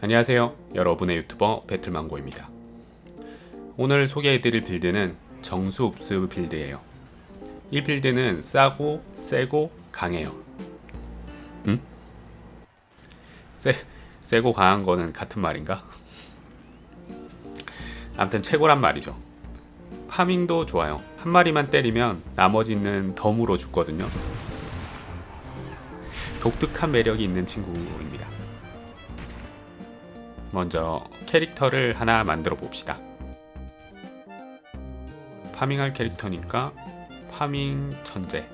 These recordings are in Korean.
안녕하세요. 여러분의 유튜버 배틀망고입니다. 오늘 소개해드릴 빌드는 정수흡수 빌드예요. 이 빌드는 싸고 세고 강해요. 응? 세, 세고 강한 거는 같은 말인가? 아무튼 최고란 말이죠. 파밍도 좋아요. 한 마리만 때리면 나머지는 덤으로 죽거든요. 독특한 매력이 있는 친구입니다. 먼저 캐릭터를 하나 만들어 봅시다. 파밍할 캐릭터니까 파밍 천재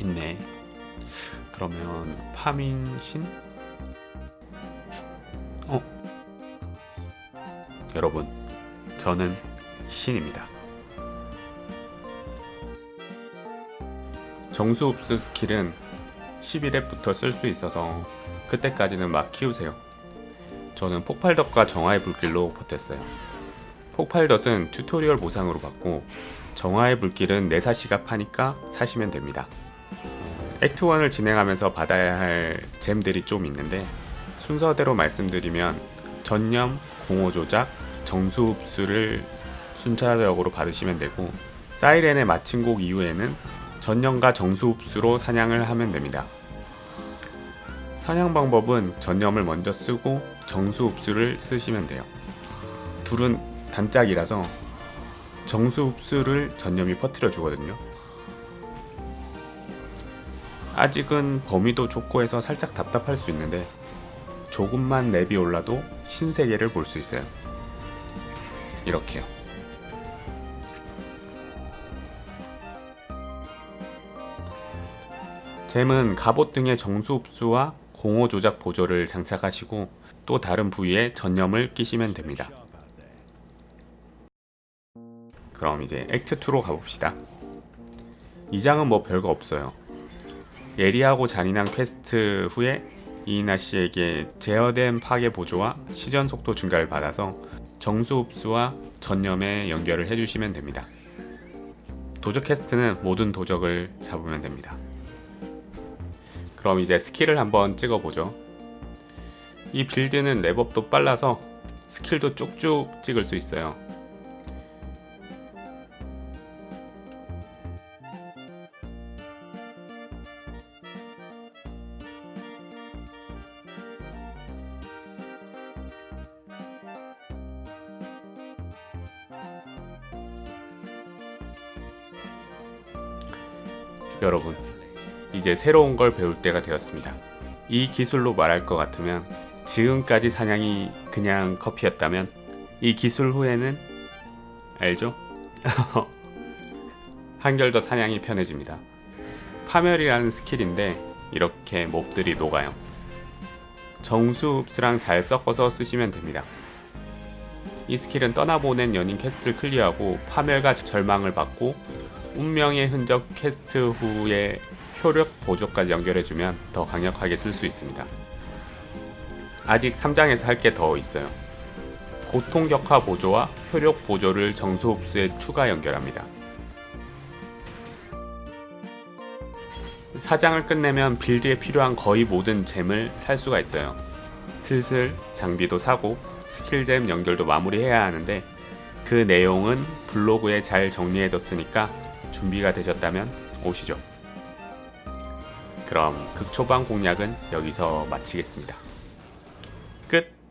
있네. 그러면 파밍 신? 어? 여러분, 저는 신입니다. 정수흡수 스킬은 11렙부터 쓸 수 있어서 그때까지는 막 키우세요. 저는 폭발덧과 정화의 불길로 버텼어요. 폭발덧은 튜토리얼 보상으로 받고 정화의 불길은 내사시가 파니까 사시면 됩니다. 액트 1을 진행하면서 받아야 할 잼들이 좀 있는데 순서대로 말씀드리면 전념, 공호 조작, 정수 흡수를 순차적으로 받으시면 되고 사이렌의 마침곡 이후에는 전념과 정수 흡수로 사냥을 하면 됩니다. 사냥 방법은 전념을 먼저 쓰고 정수 흡수를 쓰시면 돼요. 둘은 단짝이라서 정수 흡수를 전념이 퍼뜨려 주거든요. 아직은 범위도 좁고 해서 살짝 답답할 수 있는데 조금만 랩이 올라도 신세계를 볼 수 있어요. 이렇게요. 잼은 갑옷 등의 정수 흡수와 공호 조작 보조를 장착하시고 또 다른 부위에 전염을 끼시면 됩니다. 그럼 이제 액트 2로 가봅시다. 이 장은 뭐 별거 없어요. 예리하고 잔인한 퀘스트 후에 이이나 씨에게 제어된 파괴 보조와 시전 속도 증가를 받아서 정수 흡수와 전염에 연결을 해주시면 됩니다. 도적 퀘스트는 모든 도적을 잡으면 됩니다. 그럼 이제 스킬을 한번 찍어보죠. 이 빌드는 랩업도 빨라서 스킬도 쭉쭉 찍을 수 있어요. 여러분, 이제 새로운 걸 배울 때가 되었습니다. 이 기술로 말할 것 같으면 지금까지 사냥이 그냥 커피였다면 이 기술 후에는 알죠? 한결 더 사냥이 편해집니다. 파멸이라는 스킬인데 이렇게 몹들이 녹아요. 정수 흡수랑 잘 섞어서 쓰시면 됩니다. 이 스킬은 떠나보낸 연인 퀘스트를 클리어하고 파멸과 절망을 받고 운명의 흔적 퀘스트 후에 효력 보조까지 연결해주면 더 강력하게 쓸 수 있습니다. 아직 3장에서 할 게 더 있어요. 고통 격화 보조와 효력 보조를 정수 흡수에 추가 연결합니다. 4장을 끝내면 빌드에 필요한 거의 모든 잼을 살 수가 있어요. 슬슬 장비도 사고 스킬잼 연결도 마무리해야 하는데 그 내용은 블로그에 잘 정리해뒀으니까 준비가 되셨다면 오시죠. 그럼 극초반 공략은 여기서 마치겠습니다. 끝!